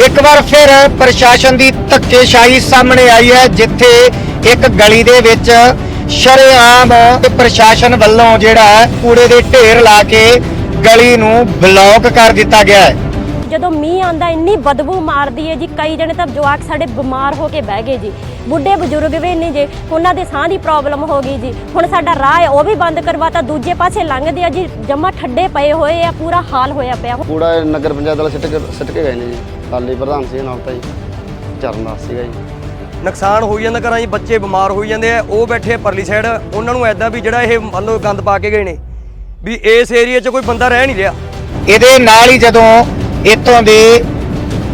ਇੱਕ ਵਾਰ ਫਿਰ ਪ੍ਰਸ਼ਾਸਨ ਦੀ ਧੱਕੇਸ਼ਾਹੀ ਸਾਹਮਣੇ ਆਈ ਹੈ, ਜਿੱਥੇ ਇੱਕ ਗਲੀ ਦੇ ਵਿੱਚ ਸ਼ਰੇਆਮ ਪ੍ਰਸ਼ਾਸਨ ਵੱਲੋਂ ਜਿਹੜਾ ਹੈ, ਕੂੜੇ ਦੇ ਢੇਰ ਲਾ ਕੇ ਗਲੀ ਨੂੰ ਬਲੌਕ ਕਰ ਦਿੱਤਾ ਗਿਆ ਹੈ। ਜਦੋਂ ਮੀਂਹ ਆਂਦਾ ਇੰਨੀ ਬਦਬੂ ਮਾਰਦੀ ਹੈ ਜੀ। ਕਈ ਜਣੇ ਤਾਂ ਜਵਾਕ ਸਾਡੇ ਬਿਮਾਰ ਹੋ ਕੇ ਬਹਿ ਗਏ ਜੀ। ਬੁੱਢੇ ਬਜ਼ੁਰਗ ਵੀ ਨਹੀਂ ਜੀ ਉਹਨਾਂ ਦੇ ਸਾਹ ਦੀ ਪ੍ਰੋਬਲਮ ਹੋ ਗਈ ਜੀ। ਹੁਣ ਸਾਡਾ ਰਾਹ ਹੈ ਉਹ ਵੀ ਬੰਦ ਕਰਵਾਤਾ ਦੂਜੇ ਪਾਸੇ ਲੰਘਦੇ ਆ ਜੀ। ਜਮਾ ਠੱਡੇ ਪਏ ਹੋਏ ਆ ਪੂਰਾ ਹਾਲ ਹੋਇਆ ਪਿਆ। ਕੂੜਾ ਇਹ ਨਗਰ ਪੰਚਾਇਤ ਵਾਲੇ ਸਿੱਟ ਕੇ ਸਿੱਟ ਕੇ ਗਏ ਨੇ ਜੀ। ਕਾਲੀ ਪ੍ਰਧਾਨ ਸੀ ਨਾਲ ਤਾਂ ਜੀ ਚਰਨਦਾਸ ਸੀਗਾ ਜੀ। ਨੁਕਸਾਨ ਹੋਈ ਜਾਂਦਾ ਘਰਾਂ 'ਚ ਬੱਚੇ ਬਿਮਾਰ ਹੋਈ ਜਾਂਦੇ ਆ। ਉਹ ਬੈਠੇ ਆ ਪਰਲੀ ਸਾਈਡ ਉਹਨਾਂ ਨੂੰ ਐਦਾਂ ਵੀ ਜਿਹੜਾ ਇਹ ਮੰਨ ਲਓ ਗੰਦ ਪਾ ਕੇ ਗਏ ਨੇ। ਵੀ ਇਸ ਏਰੀਆ 'ਚ ਕੋਈ ਬੰਦਾ ਰਹਿ ਨਹੀਂ ਰਿਹਾ। ਇਹਦੇ ਨਾਲ ਹੀ ਜਦੋਂ ਇੱਥੋਂ ਦੇ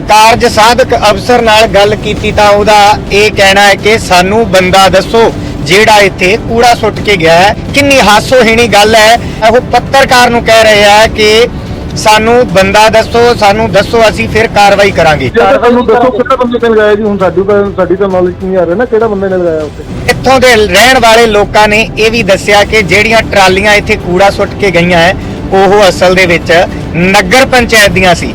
ਕਾਰਜ ਸਾਧਕ ਅਫਸਰ ਨਾਲ ਗੱਲ ਕੀਤੀ ਤਾਂ ਉਹਦਾ ਇਹ ਕਹਿਣਾ ਹੈ ਕਿ ਸਾਨੂੰ ਬੰਦਾ ਦੱਸੋ ਜਿਹੜਾ ਇੱਥੇ ਕੂੜਾ ਸੁੱਟ ਕੇ ਗਿਆ ਹੈ। ਕਿੰਨੀ ਹਾਸੋਹੀਣੀ ਗੱਲ ਹੈ। ਉਹ ਪੱਤਰਕਾਰ ਨੂੰ ਕਹਿ ਰਹੇ ਆ ਕਿ ਸਾਨੂੰ ਬੰਦਾ ਦੱਸੋ ਸਾਨੂੰ ਦੱਸੋ ਅਸੀਂ ਫਿਰ ਕਾਰਵਾਈ ਕਰਾਂਗੇ। ਜੇ ਤਾਂ ਸਾਨੂੰ ਦੱਸੋ ਕਿਹੜਾ ਬੰਦੇ ਨੇ ਲਗਾਇਆ ਜੀ? ਹੁਣ ਸਾਡੀ ਤਾਂ ਸਾਡੀ ਤਾਂ ਨੌਲੇਜ ਨਹੀਂ ਆ ਰਿਹਾ ਨਾ ਕਿਹੜਾ ਬੰਦੇ ਨੇ ਲਗਾਇਆ ਉੱਥੇ। ਇੱਥੋਂ ਦੇ ਰਹਿਣ ਵਾਲੇ ਲੋਕਾਂ ਨੇ ਇਹ ਵੀ ਦੱਸਿਆ ਕਿ ਜਿਹੜੀਆਂ ਟਰਾਲੀਆਂ ਇੱਥੇ ਕੂੜਾ ਸੁੱਟ ਕੇ ਗਈਆਂ ਹੈ ਉਹ ਅਸਲ ਦੇ ਵਿੱਚ ਨਗਰ ਪੰਚਾਇਤ ਦੀਆਂ ਸੀ।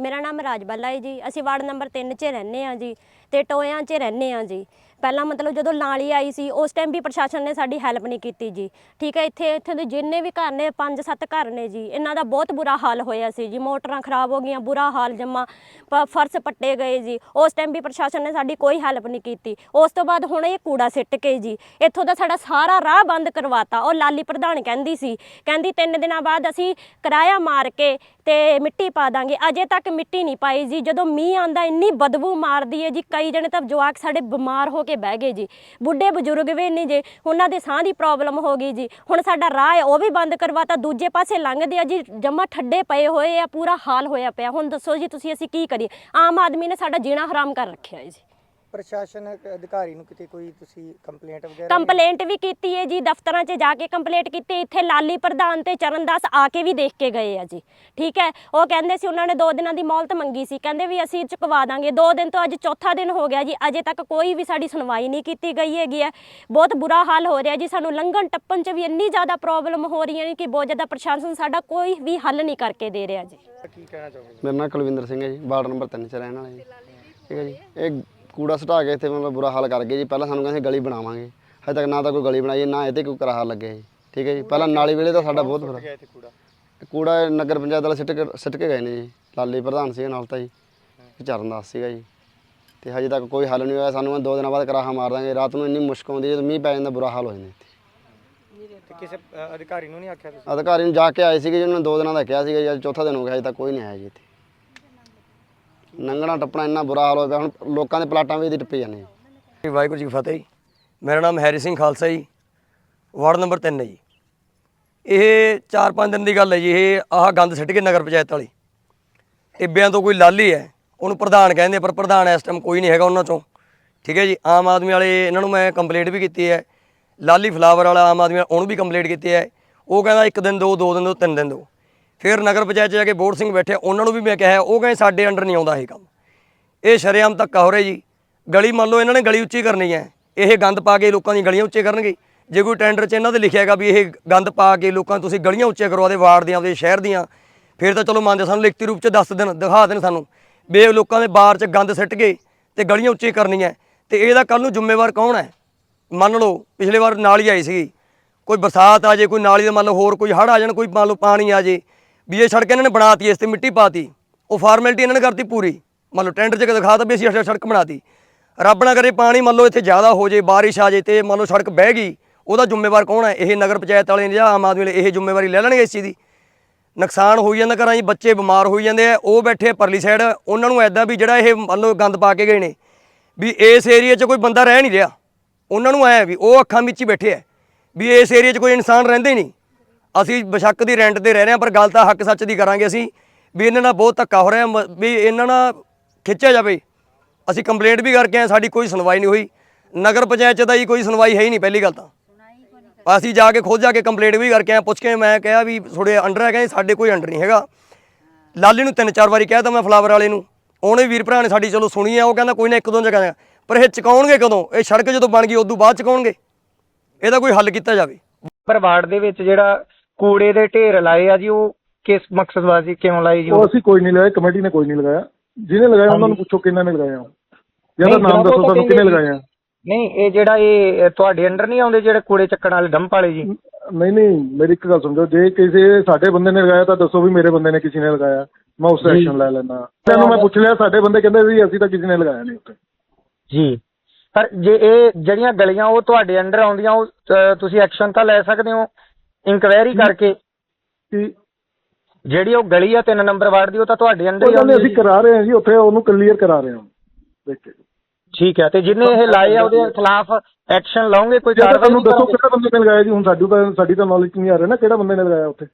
ਮੇਰਾ ਨਾਮ ਰਾਜਬਾਲਾ ਹੈ ਜੀ। ਅਸੀਂ ਵਾਰਡ ਨੰਬਰ 3 'ਚ ਰਹਿੰਦੇ ਆ ਜੀ। ਤੇ ਟੋਇਆਂ 'ਚ ਰਹਿੰਦੇ ਆ ਜੀ। ਪਹਿਲਾਂ ਮਤਲਬ ਜਦੋਂ ਨਾਲੀ ਆਈ ਸੀ, ਉਸ ਟਾਈਮ ਵੀ ਪ੍ਰਸ਼ਾਸਨ ਨੇ ਸਾਡੀ ਹੈਲਪ ਨਹੀਂ ਕੀਤੀ ਜੀ। ਠੀਕ ਹੈ, ਇੱਥੇ ਇੱਥੇ ਦੇ ਜਿੰਨੇ ਵੀ ਘਰ ਨੇ 5-7 ਘਰ ਨੇ ਜੀ, ਇਹਨਾਂ ਦਾ ਬਹੁਤ ਬੁਰਾ ਹਾਲ ਹੋਇਆ ਸੀ ਜੀ। ਮੋਟਰਾਂ ਖਰਾਬ ਹੋ ਗਈਆਂ, ਬੁਰਾ ਹਾਲ ਜਮਾ, ਪ- ਫਰਸ਼ ਪੱਟੇ ਗਏ ਜੀ। ਉਸ ਟਾਈਮ ਵੀ ਪ੍ਰਸ਼ਾਸਨ ਨੇ ਸਾਡੀ ਕੋਈ ਹੈਲਪ ਨਹੀਂ ਕੀਤੀ। ਉਸ ਤੋਂ ਬਾਅਦ ਹੁਣ ਇਹ ਕੂੜਾ ਸਿੱਟ ਕੇ ਜੀ, ਇੱਥੋਂ ਦਾ ਸਾਡਾ ਸਾਰਾ ਰਾਹ ਬੰਦ ਕਰਵਾਤਾ। ਉਹ ਲਾਲੀ ਪ੍ਰਧਾਨ ਕਹਿੰਦੀ ਸੀ, ਕਹਿੰਦੀ ਤਿੰਨ ਦਿਨਾਂ ਬਾਅਦ ਅਸੀਂ ਕਿਰਾਇਆ ਮਾਰ ਕੇ ਤੇ ਮਿੱਟੀ ਪਾ ਦਾਂਗੇ। ਅਜੇ ਤੱਕ ਮਿੱਟੀ ਨਹੀਂ ਪਾਈ ਜੀ। ਜਦੋਂ ਮੀਂਹ ਆਂਦਾ ਇੰਨੀ ਬਦਬੂ ਮਾਰਦੀ ਹੈ ਜੀ ਕਈ ਜਣੇ ਤਾਂ ਜਵਾਕ ਸਾਡੇ ਬਿਮਾਰ ਹੋ ਕੇ ਬਹਿ ਗਏ ਜੀ। ਬੁੱਢੇ ਬਜ਼ੁਰਗ ਵੀ ਨਹੀਂ ਜੇ, ਉਹਨਾਂ ਦੇ ਸਾਹ ਦੀ ਪ੍ਰੋਬਲਮ ਹੋ ਗਈ ਜੀ। ਹੁਣ ਸਾਡਾ ਰਾਹ ਹੈ, ਉਹ ਵੀ ਬੰਦ ਕਰਵਾਤਾ ਦੂਜੇ ਪਾਸੇ ਲੰਘਦੇ ਆ ਜੀ, ਜਮਾ ਠੱਡੇ ਪਏ ਹੋਏ ਆ, ਪੂਰਾ ਹਾਲ ਹੋਇਆ ਪਿਆ। ਹੁਣ ਦੱਸੋ ਜੀ, ਤੁਸੀਂ ਅਸੀਂ ਕੀ ਕਰੀਏ? ਆਮ ਆਦਮੀ ਨੇ ਸਾਡਾ ਜੀਣਾ ਹਰਾਮ ਕਰ ਰੱਖਿਆ ਹੈ ਜੀ। ਪ੍ਰਸ਼ਾਸਨਿਕ ਅਧਿਕਾਰੀ ਨੂੰ ਕਿਤੇ ਕੋਈ ਤੁਸੀਂ ਕੰਪਲੇਂਟ ਵਗੈਰਾ ਕੰਪਲੇਂਟ ਵੀ ਕੀਤੀ ਹੈ ਜੀ ਦਫ਼ਤਰਾਂ 'ਚ ਜਾ ਕੇ ਕੰਪਲੇਂਟ ਕੀਤੀ ਇੱਥੇ ਲਾਲੀ ਪ੍ਰਧਾਨ ਤੇ ਚਰਨਦਾਸ ਆ ਕੇ ਵੀ ਦੇਖ ਕੇ ਗਏ ਆ ਜੀ। ਠੀਕ ਹੈ ਉਹ ਕਹਿੰਦੇ ਸੀ ਉਹਨਾਂ ਨੇ 2 ਦਿਨਾਂ ਦੀ ਮੌਲਤ ਮੰਗੀ ਸੀ ਕਹਿੰਦੇ ਵੀ ਅਸੀਂ ਚੁਕਵਾ ਦਾਂਗੇ। 2 ਦਿਨ ਤੋਂ ਅੱਜ ਚੌਥਾ ਦਿਨ ਹੋ ਗਿਆ ਜੀ ਅਜੇ ਤੱਕ ਕੋਈ ਵੀ ਸਾਡੀ ਸੁਣਵਾਈ ਨਹੀਂ ਕੀਤੀ ਗਈ ਹੈਗੀ ਹੈ। ਬਹੁਤ ਬੁਰਾ ਹਾਲ ਹੋ ਰਿਹਾ ਜੀ ਸਾਨੂੰ ਲੰਘਣ ਟੱਪਣ 'ਚ ਵੀ ਇੰਨੀ ਜ਼ਿਆਦਾ ਪ੍ਰੋਬਲਮ ਹੋ ਰਹੀਆਂ ਨੇ ਕਿ ਬਹੁਤ ਜ਼ਿਆਦਾ ਪ੍ਰਸ਼ਾਸਨ ਸਾਡਾ ਕੋਈ ਵੀ ਹੱਲ ਨਹੀਂ ਕਰਕੇ ਦੇ ਰਿਹਾ ਜੀ। ਕੀ ਕਹਿਣਾ ਚਾਹੋਗੇ? ਮੇਰਾ ਨਾਮ ਕੁਲਵਿੰਦਰ ਸਿੰਘ ਹੈ ਜੀ ਵਾਰਡ ਨੰਬਰ 3 ਚ ਰਹਿਣ ਵਾਲਾ ਜੀ। ਠੀਕ ਹੈ ਜੀ ਇਹ ਕੂੜਾ ਸੁਟਾ ਕੇ ਇੱਥੇ ਮਤਲਬ ਬੁਰਾ ਹਾਲ ਕਰ ਗਏ ਜੀ। ਪਹਿਲਾਂ ਸਾਨੂੰ ਕਹਿੰਦੇ ਸੀ ਗਲੀ ਬਣਾਵਾਂਗੇ। ਹਜੇ ਤੱਕ ਨਾ ਤਾਂ ਕੋਈ ਗਲੀ ਬਣਾਈ ਹੈ, ਨਾ ਇਹਤੇ ਕੋਈ ਕਰਾਹਾ ਲੱਗਿਆ ਜੀ। ਠੀਕ ਹੈ ਜੀ। ਪਹਿਲਾਂ ਨਾਲੀ ਵੇਲੇ ਤਾਂ ਸਾਡਾ ਬਹੁਤ ਬੁਰਾ ਇੱਥੇ ਕੂੜਾ। ਕੂੜਾ ਇਹ ਨਗਰ ਪੰਚਾਇਤ ਵਾਲੇ ਸਿੱਟ ਕੇ ਸਿੱਟ ਕੇ ਗਏ ਨੇ ਜੀ। ਲਾਲੀ ਪ੍ਰਧਾਨ ਸੀ ਨਾਲ ਤਾਂ ਜੀ। ਚਰਨਦਾਸ ਸੀਗਾ ਜੀ। ਤੇ ਹਜੇ ਤੱਕ ਕੋਈ ਹੱਲ ਨਹੀਂ ਹੋਇਆ। ਸਾਨੂੰ ਦੋ ਦਿਨਾਂ ਬਾਅਦ ਕਰਾਹਾ ਮਾਰ ਦਾਂਗੇ। ਰਾਤ ਨੂੰ ਇੰਨੀ ਮੁਸ਼ਕ ਆਉਂਦੀ ਹੈ ਜਦੋਂ ਮੀਂਹ ਪੈ ਜਾਂਦਾ ਬੁਰਾ ਹਾਲ ਹੋ ਜਾਂਦਾ ਇੱਥੇ। ਤੇ ਕਿਸੇ ਅ, ਅਧਿਕਾਰੀ ਨੂੰ ਨਹੀਂ ਆਖਿਆ ਤੁਸੀਂ? ਅਧਿਕਾਰੀ ਨੂੰ ਜਾ ਕੇ ਆਏ ਸੀਗੇ ਜੀ। ਉਹਨਾਂ ਨੇ ਦੋ ਦਿਨਾਂ ਦਾ ਕਿਹਾ ਸੀਗਾ ਜੀ। ਅੱਜ ਚੌਥਾ ਦਿਨ ਹੋ ਗਿਆ ਹਜੇ ਤੱਕ ਕੋਈ ਨਹੀਂ ਆਇਆ ਜੀ ਇੱਥੇ। ਨੰਗਣਾ ਟੱਪਣਾ ਇੰਨਾ ਬੁਰਾ ਹਾਲ ਹੋਇਆ ਪਿਆ, ਹੁਣ ਲੋਕਾਂ ਦੇ ਪਲਾਟਾਂ ਵੀ ਇਹਦੇ ਟੱਪੇ ਜਾਂਦੇ ਜੀ ਵਾਹਿਗੁਰੂ ਜੀ ਕੀ ਫਤਿਹ ਜੀ। ਮੇਰਾ ਨਾਮ ਹੈਰੀ ਸਿੰਘ ਖਾਲਸਾ ਜੀ ਵਾਰਡ ਨੰਬਰ 3 ਹੈ ਜੀ। ਇਹ 4-5 ਦਿਨ ਦੀ ਗੱਲ ਹੈ ਜੀ ਇਹ ਆਹ ਗੰਦ ਸਿੱਟ ਕੇ ਨਗਰ ਪੰਚਾਇਤ ਵਾਲੀ। ਟਿੱਬਿਆਂ ਤੋਂ ਕੋਈ ਲਾਲੀ ਹੈ ਉਹਨੂੰ ਪ੍ਰਧਾਨ ਕਹਿੰਦੇ ਪਰ ਪ੍ਰਧਾਨ ਇਸ ਟਾਈਮ ਕੋਈ ਨਹੀਂ ਹੈਗਾ ਉਹਨਾਂ ਚੋਂ। ਠੀਕ ਹੈ ਜੀ ਆਮ ਆਦਮੀ ਵਾਲੇ ਇਹਨਾਂ ਨੂੰ ਮੈਂ ਕੰਪਲੇਂਟ ਵੀ ਕੀਤੀ ਹੈ। ਲਾਲੀ ਫਲਾਵਰ ਵਾਲਾ ਆਮ ਆਦਮੀ ਵਾਲਾ, ਉਹਨੂੰ ਵੀ ਕੰਪਲੇਂਟ ਕੀਤੀ ਹੈ। ਉਹ ਕਹਿੰਦਾ ਇੱਕ ਦਿਨ ਦੋ ਦੋ ਦਿਨ ਦੋ ਤਿੰਨ ਦਿਨ ਦੋ। ਫਿਰ ਨਗਰ ਪੰਚਾਇਤ 'ਚ ਜਾ ਕੇ ਬੋਰਡ ਸਿੰਘ ਬੈਠੇ, ਉਹਨਾਂ ਨੂੰ ਵੀ ਮੈਂ ਕਿਹਾ, ਉਹ ਕਹਿੰਦੇ ਸਾਡੇ ਅੰਡਰ ਨਹੀਂ ਆਉਂਦਾ ਇਹ ਕੰਮ। ਇਹ ਸ਼ਰੇਆਮ ਧੱਕਾ ਹੋ ਰਿਹਾ ਜੀ। ਗਲੀ ਮੰਨ ਲਓ ਇਹਨਾਂ ਨੇ ਗਲੀ ਉੱਚੀ ਕਰਨੀ ਹੈ। ਇਹ ਗੰਦ ਪਾ ਕੇ ਲੋਕਾਂ ਦੀਆਂ ਗਲੀਆਂ ਉੱਚੇ ਕਰਨਗੇ। ਜੇ ਕੋਈ ਟੈਂਡਰ 'ਚ ਇਹਨਾਂ ਦੇ ਲਿਖਿਆ ਹੈਗਾ ਵੀ ਇਹ ਗੰਦ ਪਾ ਕੇ ਲੋਕਾਂ ਨੂੰ ਤੁਸੀਂ ਗਲੀਆਂ ਉੱਚੀਆਂ ਕਰਵਾ ਦੇ ਵਾਰਡ ਦੀਆਂ, ਆਪਦੇ ਸ਼ਹਿਰ ਦੀਆਂ, ਫਿਰ ਤਾਂ ਚਲੋ ਮੰਨਦੇ ਸਾਨੂੰ ਲਿਖਤੀ ਰੂਪ 'ਚ ਦੱਸ ਦੇਣ, ਦਿਖਾ ਦੇਣ ਸਾਨੂੰ ਵੀ ਲੋਕਾਂ ਦੇ ਬਾਹਰ 'ਚ ਗੰਦ ਸਿੱਟ ਗਏ ਤੇ ਗਲੀਆਂ ਉੱਚੀਆਂ ਕਰਨੀਆਂ। ਤੇ ਇਹਦਾ ਕੱਲ ਨੂੰ ਜ਼ਿੰਮੇਵਾਰ ਕੌਣ ਹੈ? ਮੰਨ ਲਓ, ਪਿਛਲੇ ਵਾਰ ਨਾਲੀ ਆਈ ਸੀਗੀ। ਕੋਈ ਬਰਸਾਤ ਆ ਜੇ, ਕੋਈ ਨਾਲੀ ਦਾ ਮੰਨ ਲਓ ਹੋਰ ਕੋਈ ਹੜ੍ਹ ਆ ਜਾਣ, ਕੋਈ ਮੰਨ ਲਓ ਪਾਣੀ ਆ ਜੇ ਵੀ ਇਹ ਸੜਕ ਇਹਨਾਂ ਨੇ ਬਣਾਤੀ, ਇਸ ਤੇ ਮਿੱਟੀ ਪਾਤੀ। ਉਹ ਫਾਰਮੈਲਿਟੀ ਇਹਨਾਂ ਨੇ ਕਰਤੀ ਪੂਰੀ। ਮੰਨ ਲਓ ਟੈਂਡਰ 'ਚ ਦਿਖਾਤਾ ਵੀ ਅਸੀਂ ਇਹ ਸੜਕ ਬਣਾਤੀ। ਰੱਬ ਨਾ ਕਰੇ ਪਾਣੀ ਮੰਨ ਲਓ ਇੱਥੇ ਜ਼ਿਆਦਾ ਹੋ ਜੇ, ਬਾਰਿਸ਼ ਆ ਜੇ ਤੇ ਮੰਨ ਲਓ ਸੜਕ ਬਹਿ ਗਈ, ਉਹਦਾ ਜ਼ਿੰਮੇਵਾਰ ਕੌਣ ਹੈ? ਇਹ ਨਗਰ ਪੰਚਾਇਤ ਵਾਲੇ ਨੇ ਜਾਂ ਆਮ ਆਦਮੀ ਵਾਲੇ, ਇਹ ਜ਼ਿੰਮੇਵਾਰੀ ਲੈ ਲੈਣਗੇ ਇਸ ਚੀਜ਼ ਦੀ। ਨੁਕਸਾਨ ਹੋਈ ਜਾਂਦਾ ਘਰਾਂ 'ਚ, ਬੱਚੇ ਬਿਮਾਰ ਹੋਈ ਜਾਂਦੇ ਆ, ਉਹ ਬੈਠੇ ਪਰਲੀ ਸਾਈਡ ਉਹਨਾਂ ਨੂੰ ਐਦਾਂ ਵੀ ਜਿਹੜਾ ਇਹ ਮੰਨ ਲਓ ਗੰਦ ਪਾ ਕੇ ਗਏ ਨੇ, ਵੀ ਇਸ ਏਰੀਆ 'ਚ ਕੋਈ ਬੰਦਾ ਰਹਿ ਨਹੀਂ ਰਿਹਾ। ਉਹਨਾਂ ਨੂੰ ਐ ਵੀ ਉਹ ਅੱਖਾਂ ਵਿੱਚ ਹੀ ਬੈਠੇ ਆ, ਵੀ ਇਸ ਏਰੀਆ 'ਚ ਕੋਈ ਇਨਸਾਨ ਰਹਿੰਦੇ ਨਹੀਂ। ਅਸੀਂ ਬਸ਼ੱਕ ਦੀ ਰੈਂਟ ਤੇ ਰਹਿ ਰਹੇ ਹਾਂ, ਪਰ ਗੱਲ ਤਾਂ ਹੱਕ ਸੱਚ ਦੀ ਕਰਾਂਗੇ ਅਸੀਂ, ਵੀ ਇਹਨਾਂ ਨਾਲ ਬਹੁਤ ਧੱਕਾ ਹੋ ਰਿਹਾ, ਮ- ਵੀ ਇਹਨਾਂ ਨਾਲ ਖਿੱਚਿਆ ਜਾਵੇ। ਅਸੀਂ ਕੰਪਲੇਂਟ ਵੀ ਕਰਕੇ ਆਏ, ਸਾਡੀ ਕੋਈ ਸੁਣਵਾਈ ਨਹੀਂ ਹੋਈ। ਨਗਰ ਪੰਚਾਇਤ 'ਚ ਤਾਂ ਜੀ ਕੋਈ ਸੁਣਵਾਈ ਹੈ ਹੀ ਨਹੀਂ, ਪਹਿਲੀ ਗੱਲ ਤਾਂ। ਅਸੀਂ ਜਾ ਕੇ ਖੁਦ ਜਾ ਕੇ ਕੰਪਲੇਂਟ ਵੀ ਕਰਕੇ ਆਏ, ਪੁੱਛ ਕੇ ਮੈਂ ਕਿਹਾ ਵੀ ਤੁਹਾਡੇ ਅੰਡਰ ਹੈ ਸਾਡੇ ਕੋਈ ਅੰਡਰ ਨਹੀਂ ਹੈਗਾ। ਲਾਲੀ ਨੂੰ ਤਿੰਨ ਚਾਰ ਵਾਰੀ ਕਹਿ ਤਾ ਮੈਂ ਫਲਾਵਰ ਵਾਲੇ ਨੂੰ। ਉਹਨੇ ਵੀਰ ਭਰਾ ਨੇ ਸਾਡੀ ਚਲੋ ਸੁਣੀ ਆ, ਉਹ ਕਹਿੰਦਾ ਕੋਈ ਨਾ ਇੱਕ ਦੋ ਜਗ੍ਹਾ ਪਰ ਇਹ ਚੁਕਾਉਣਗੇ ਕਦੋਂ? ਇਹ ਸੜਕ ਜਦੋਂ ਬਣ ਗਈ, ਉਦੋਂ ਬਾਅਦ ਚੁਕਾਉਣਗੇ। ਇਹਦਾ ਕੋਈ ਹੱਲ ਕੀਤਾ ਜਾਵੇ। ਪਰ ਵਾਰਡ ਦੇ ਵਿੱਚ ਜਿਹੜਾ ਕੂੜੇ ਦੇ ਢੇਰ ਲਾਏ ਆ ਜੀ ਉਹ ਕਿਸ ਮਕਸਦ ਵਾਸਤੇ ਕਿਉਂ ਲਾਈ ਜੀ ਉਹ? ਅਸੀਂ ਕੋਈ ਨਹੀਂ ਲਗਾਇਆ ਕਮੇਟੀ ਨੇ ਕੋਈ ਨਹੀਂ ਲਗਾਇਆ। ਜਿਹਨੇ ਲਗਾਇਆ ਉਹਨਾਂ ਨੂੰ ਪੁੱਛੋ ਕਿੰਨਾ ਨੇ ਲਗਾਇਆ। ਜਾਂ ਤਾਂ ਨਹੀਂ, ਨਾਮ ਦੱਸੋ ਤਾਂ ਸਾਨੂੰ ਕਿੰਨੇ ਕਹਿੰਦੇ ਲਗਾਇਆ। ਨਹੀਂ ਇਹ ਜਿਹੜਾ ਇਹ ਤੁਹਾਡੇ ਅੰਡਰ ਨਹੀਂ ਆਉਂਦੇ ਜਿਹੜੇ ਕੂੜੇ ਚੱਕਣ ਵਾਲੇ ਡੰਪ ਵਾਲੇ ਜੀ? ਨਹੀਂ ਨਹੀਂ ਮੇਰੀ ਇੱਕ ਗੱਲ ਸਮਝੋ ਜੇ ਕਿਸੇ ਸਾਡੇ ਬੰਦੇ ਨੇ ਲਗਾਇਆ ਤਾਂ ਦੱਸੋ ਵੀ ਮੇਰੇ ਬੰਦੇ ਨੇ ਕਿਸੇ ਨੇ ਲਗਾਇਆ। ਮੈਂ ਉਸ ਐਕਸ਼ਨ ਲੈ ਲੈਣਾ ਤੈਨੂੰ ਮੈਂ ਪੁੱਛ ਲਿਆ ਸਾਡੇ ਬੰਦੇ ਕਹਿੰਦੇ ਵੀ ਅਸੀਂ ਤਾਂ ਕਿਸੇ ਨੇ ਲਗਾਇਆ ਨਹੀਂ ਉੱਥੇ। ਜੀ। ਪਰ ਜੇ ਇਹ ਜਿਹੜੀਆਂ ਗਲੀਆਂ ਉਹ ਤੁਹਾਡੇ ਅੰਡਰ ਆਉਂਦੀਆਂ ਉਹ ਤੁਸੀਂ ਐਕਸ਼ਨ ਤਾਂ ਲੈ ਸਕਦੇ ਹੋ। ਇਨਕੁਆਇਰੀ ਕਰਕੇ ਕਿ? ਜਿਹੜੀ ਉਹ ਗਲੀ ਆ 3 ਨੰਬਰ ਵਾਰਡ ਦੀ ਉਹ ਤਾਂ ਤੁਹਾਡੇ ਅੰਡਰ ਹੀ ਕਹਿੰਦੇ ਆਉਂਦੀ ਅਸੀਂ ਕਰਾ ਰਹੇ ਹਾਂ ਜੀ ਉੱਥੇ ਉਹਨੂੰ ਕਲੀਅਰ ਕਰਾ ਰਹੇ ਹਾਂ ਦੇਖ ਠੀਕ ਹੈ ਤੇ ਜਿੰਨੇ ਇਹ ਲਾਏ ਆ ਉਹਦੇ ਖਿਲਾਫ ਐਕਸ਼ਨ ਲਓਗੇ ਕੋਈ ਜੇ ਤਾਂ ਕਾਰਵਾਈ ਤੁਹਾਨੂੰ ਨਹੀਂ ਦੱਸੋ ਕਰੋਗੇ? ਕਿਹੜਾ ਬੰਦੇ ਨੇ ਲਗਾਇਆ ਜੀ ਹੁਣ ਸਾਡੀ ਤਾਂ ਸਾਡੀ ਤਾਂ ਨੌਲੇਜ ਨਹੀਂ ਆ ਰਿਹਾ ਨਾ ਕਿਹੜਾ ਬੰਦੇ ਨੇ ਲਗਾਇਆ ਉੱਥੇ?